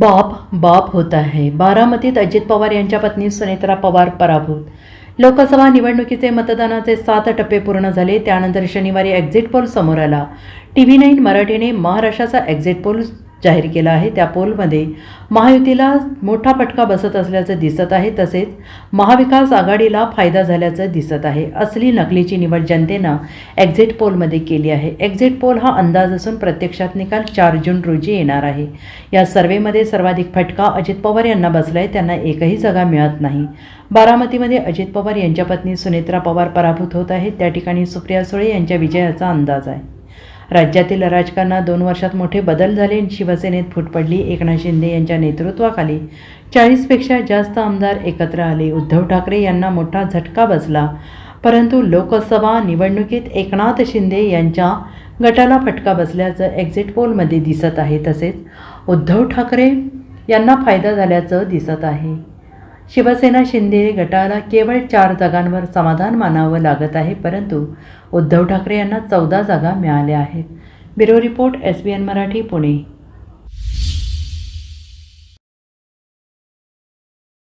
बाप बाप होत आहे. बारामतीत अजित पवार यांच्या पत्नी सुनेत्रा पवार पराभूत. लोकसभा निवडणुकीचे मतदानाचे सात टप्पे पूर्ण झाले. त्यानंतर शनिवारी एक्झिट पोल समोर आला. टी व्ही नाईन मराठीने महाराष्ट्राचा एक्झिट पोल जाहीर केला आहे. त्या पोलमध्ये महायुतीला मोठा फटका बसत असल्याचं दिसत आहे. तसेच महाविकास आघाडीला फायदा झाल्याचं दिसत आहे. असली नकलीची निवड जनतेनं एक्झिट पोलमध्ये केली आहे. एक्झिट पोल हा अंदाज असून प्रत्यक्षात निकाल चार जून रोजी येणार आहे. या सर्वेमध्ये सर्वाधिक फटका अजित पवार यांना बसला आहे त्यांना एकही जागा मिळत नाही. बारामतीमध्ये अजित पवार यांच्या पत्नी सुनेत्रा पवार पराभूत होत आहेत. त्या ठिकाणी सुप्रिया सुळे यांच्या विजयाचा अंदाज आहे. राज्यातील राजकारणात दोन वर्षात मोठे बदल झाले. शिवसेनेत फूट पडली. एकनाथ शिंदे यांच्या नेतृत्वाखाली चाळीसपेक्षा जास्त आमदार एकत्र आले. उद्धव ठाकरे यांना मोठा झटका बसला. परंतु लोकसभा निवडणुकीत एकनाथ शिंदे यांच्या गटाला फटका बसल्याचं एक्झिट पोलमध्ये दिसत आहे. तसेच उद्धव ठाकरे यांना फायदा झाल्याचं दिसत आहे. शिवसेना शिंदे गटाला केवळ चार जागांवर समाधान मानावं लागत आहे परंतु उद्धव ठाकरे यांना चौदा जागा मिळाल्या आहेत. Bureau report S B N Marathi Pune.